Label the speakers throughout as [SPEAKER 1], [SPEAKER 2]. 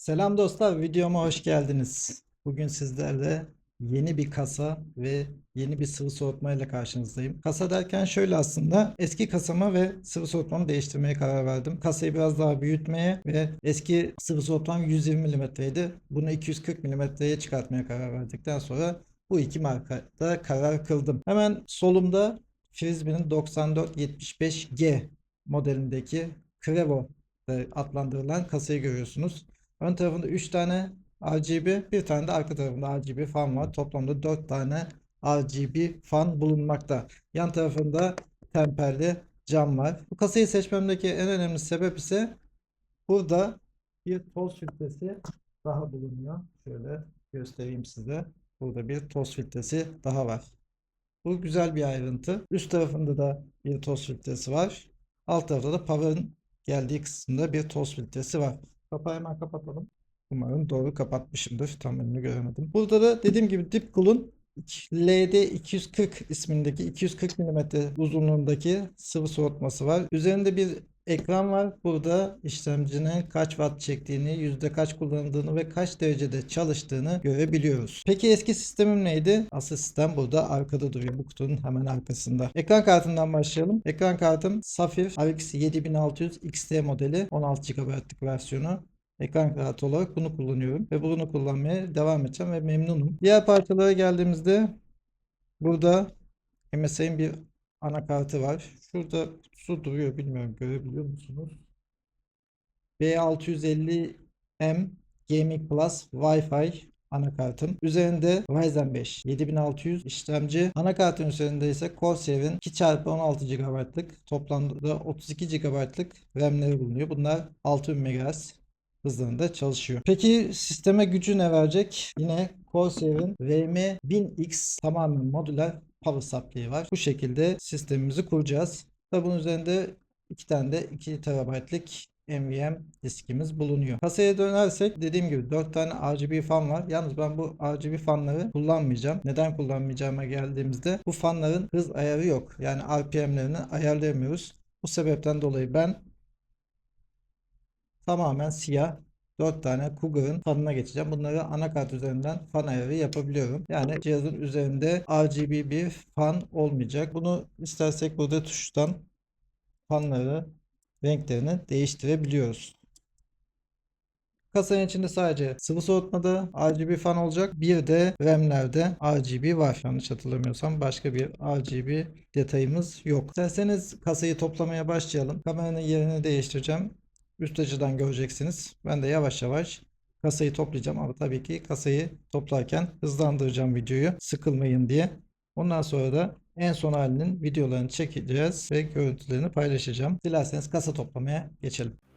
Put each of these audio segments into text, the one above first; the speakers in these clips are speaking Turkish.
[SPEAKER 1] Selam dostlar, videoma hoş geldiniz. Bugün sizlerle yeni bir kasa ve yeni bir sıvı soğutma ile karşınızdayım. Kasa derken şöyle aslında eski kasama ve sıvı soğutmamı değiştirmeye karar verdim. Kasayı biraz daha büyütmeye ve eski sıvı soğutmam 120 mm'ydi. Bunu 240 mm'ye çıkartmaya karar verdikten sonra bu iki markada karar kıldım. Hemen solumda Frisbee'nin 9475G modelindeki Crevo adlandırılan kasayı görüyorsunuz. Ön tarafında 3 tane RGB, bir tane de arka tarafında RGB fan var. Toplamda 4 tane RGB fan bulunmakta. Yan tarafında temperli cam var. Bu kasayı seçmemdeki en önemli sebep ise burada bir toz filtresi daha bulunuyor. Şöyle göstereyim size. Burada bir toz filtresi daha var. Bu güzel bir ayrıntı. Üst tarafında da bir toz filtresi var. Alt tarafta da power'ın geldiği kısımda bir toz filtresi var. Kapağı hemen kapatalım. Umarım doğru kapatmışımdır. Tam önünü göremedim. Burada da dediğim gibi Deepcool'un LD240 ismindeki 240 mm uzunluğundaki sıvı soğutması var. Üzerinde bir ekran var. Burada işlemcinin kaç watt çektiğini, yüzde kaç kullanıldığını ve kaç derecede çalıştığını görebiliyoruz. Peki eski sistemim neydi? Asıl sistem burada arkada duruyor. Bu kutunun hemen arkasında. Ekran kartından başlayalım. Ekran kartım Safir RX 7600 XT modeli 16 GB'lık versiyonu ekran kartı olarak bunu kullanıyorum ve bunu kullanmaya devam edeceğim ve memnunum. Diğer parçalara geldiğimizde burada MSI'nin bir anakartı var. Şurada kutusu duruyor bilmiyorum görebiliyor musunuz? B650M Gaming Plus Wi-Fi anakartım. Üzerinde Ryzen 5 7600 işlemci. Anakartın üzerinde ise Corsair'in 2x16 GB'lık toplamda 32 GB'lık RAM'leri bulunuyor. Bunlar 6000 MHz hızlarında çalışıyor. Peki sisteme gücü ne verecek? Yine Corsair'in RM1000X tamamen modüler power supply'i var. Bu şekilde sistemimizi kuracağız. Ve bunun üzerinde iki tane de 2 TB'lık NVMe diskimiz bulunuyor. Kasaya dönersek dediğim gibi 4 tane RGB fan var. Yalnız ben bu RGB fanları kullanmayacağım. Neden kullanmayacağıma geldiğimizde bu fanların hız ayarı yok. Yani RPM'lerini ayarlayamıyoruz. Bu sebepten dolayı ben tamamen siyah 4 tane Cougar'ın fanına geçeceğim. Bunları anakart üzerinden fan ayarı yapabiliyorum. Yani cihazın üzerinde RGB bir fan olmayacak. Bunu istersek burada tuştan fanları renklerini değiştirebiliyoruz. Kasanın içinde sadece sıvı soğutmada RGB fan olacak. Bir de RAM'lerde RGB var. Yanlış hatırlamıyorsam başka bir RGB detayımız yok. İsterseniz kasayı toplamaya başlayalım. Kameranın yerini değiştireceğim. Üst açıdan göreceksiniz. Ben de yavaş yavaş kasayı toplayacağım ama tabii ki kasayı toplarken hızlandıracağım videoyu sıkılmayın diye. Ondan sonra da en son halinin videolarını çekeceğiz ve görüntülerini paylaşacağım. Dilerseniz kasa toplamaya geçelim.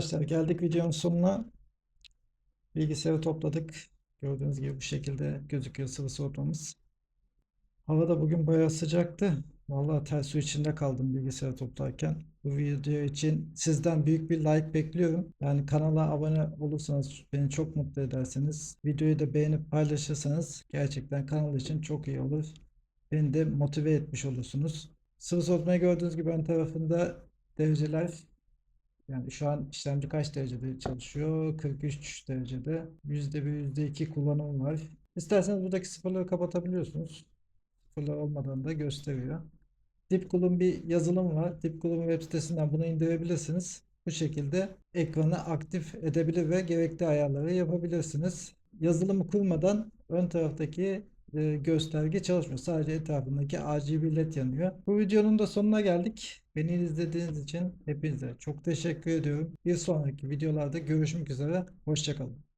[SPEAKER 1] Arkadaşlar geldik videonun sonuna. Bilgisayarı topladık. Gördüğünüz gibi bu şekilde gözüküyor sıvı soğutmamız. Hava da bugün bayağı sıcaktı. Vallahi ter su içinde kaldım bilgisayarı toplarken. Bu video için sizden büyük bir like bekliyorum. Yani kanala abone olursanız beni çok mutlu edersiniz. Videoyu da beğenip paylaşırsanız gerçekten kanal için çok iyi olur. Beni de motive etmiş olursunuz. Sıvı soğutmayı gördüğünüz gibi ön tarafında dereceler yani şu an işlemci kaç derecede çalışıyor? 43 derecede. %1, %2 kullanım var. İsterseniz buradaki sıfırları kapatabiliyorsunuz. Sıfırlar olmadan da gösteriyor. Deepcool'un bir yazılım var. Deepcool'un web sitesinden bunu indirebilirsiniz. Bu şekilde ekranı aktif edebilir ve gerekli ayarları yapabilirsiniz. Yazılımı kurmadan ön taraftaki e, gösterge çalışmıyor. Sadece etrafındaki RGB led yanıyor. Bu videonun da sonuna geldik. Beni izlediğiniz için hepinize çok teşekkür ediyorum. Bir sonraki videolarda görüşmek üzere. Hoşçakalın.